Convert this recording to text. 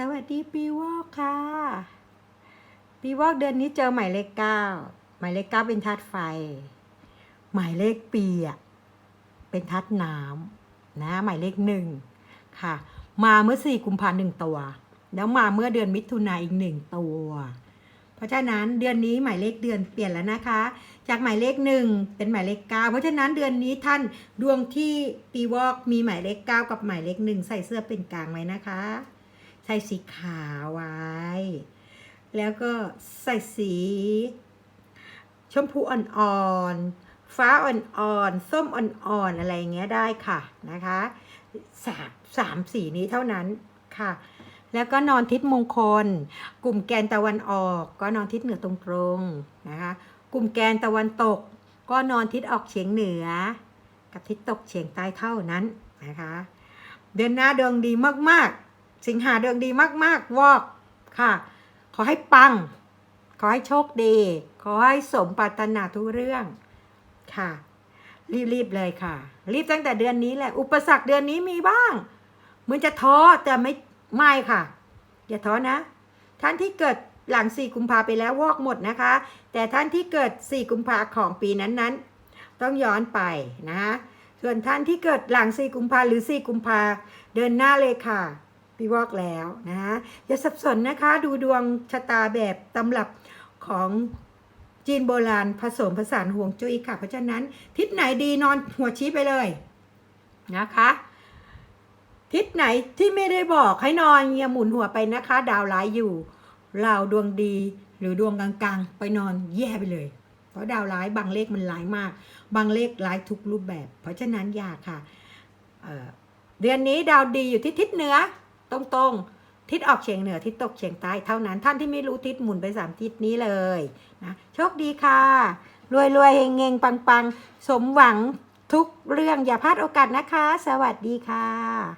สวัสดีปีวอกค่ะ ปีวอกเดือนนี้เจอหมายเลขเก้าหมายเลขเก้าเป็นธาตุไฟ หมายเลขปีอะเป็นธาตุน้ำนะหมายเลขหนึ่งค่ะ มาเมื่อสี่กุมภาหนึ่งตัว แล้วมาเมื่อเดือนมิถุนายนอีกหนึ่งตัว เพราะฉะนั้นเดือนนี้หมายเลขเดือนเปลี่ยนแล้วนะคะ จากหมายเลขหนึ่งเป็นหมายเลขเก้าเพราะฉะนั้นเดือนนี้ท่านดวงที่ปีวอกมีหมายเลขเก้ากับหมายเลขหนึ่งใส่เสื้อเป็นกลางไว้นะคะ ใส่สีขาวไว้ แล้วก็ใส่สี ชมพูอ่อนๆ ฟ้าอ่อนๆ ส้มอ่อนๆ อะไรอย่างเงี้ยได้ค่ะนะคะสามสามสีนี้เท่านั้นค่ะ แล้วก็นอนทิศมงคล กลุ่มแกนตะวันออก ก็นอนทิศเหนือตรงๆนะคะ กลุ่มแกนตะวันตก ก็นอนทิศออกเฉียงเหนือ กับทิศตกเฉียงใต้เท่านั้นนะคะ เดือนหน้าดวงดีมากๆ สิงหาดวงดีมากๆวอกค่ะ ขอให้ปัง ขอให้โชคดี ขอให้สมปรารถนาทุกเรื่องค่ะ รีบๆเลยค่ะ รีบตั้งแต่เดือนนี้แหละ อุปสรรคเดือนนี้มีบ้างเหมือนจะท้อแต่ไม่ไม่ค่ะ อย่าท้อนะ ท่านที่เกิดหลัง4กุมภาไปแล้ววอกหมดนะคะ แต่ท่านที่เกิด4กุมภาของปีนั้นๆ ต้องย้อนไปนะส่วนท่านที่เกิดหลัง4กุมภาหรือ4กุมภาเดินหน้าเลยค่ะ พี่วอกแล้วนะอย่าสับสนนะคะดูดวงชะตาแบบตำรับของจีนโบราณผสมผสานห่วงจุ้ยค่ะ เพราะฉะนั้นทิศไหนดีนอนหัวชี้ไปเลยนะคะ ทิศไหนที่ไม่ได้บอกให้นอนเงียหมุนหัวไปนะคะ ดาวร้ายอยู่เราดวงดีหรือดวงกลางๆ ไปนอนแย่ไปเลย เพราะดาวร้ายบางเลขมันร้ายมาก บางเลขร้ายทุกรูปแบบ เพราะฉะนั้นอย่าค่ะเเดือนนี้ดาวดีอยู่ที่ทิศเหนือ ตรงๆ ทิศออกเฉียงเหนือทิศตกเฉียงใต้เท่านั้นท่านที่ไม่รู้ทิศหมุนไปสามทิศนี้เลยนะโชคดีค่ะ รวยรวยเฮงเฮงปังปังสมหวังทุกเรื่องอย่าพลาดโอกาสนะคะ สวัสดีค่ะ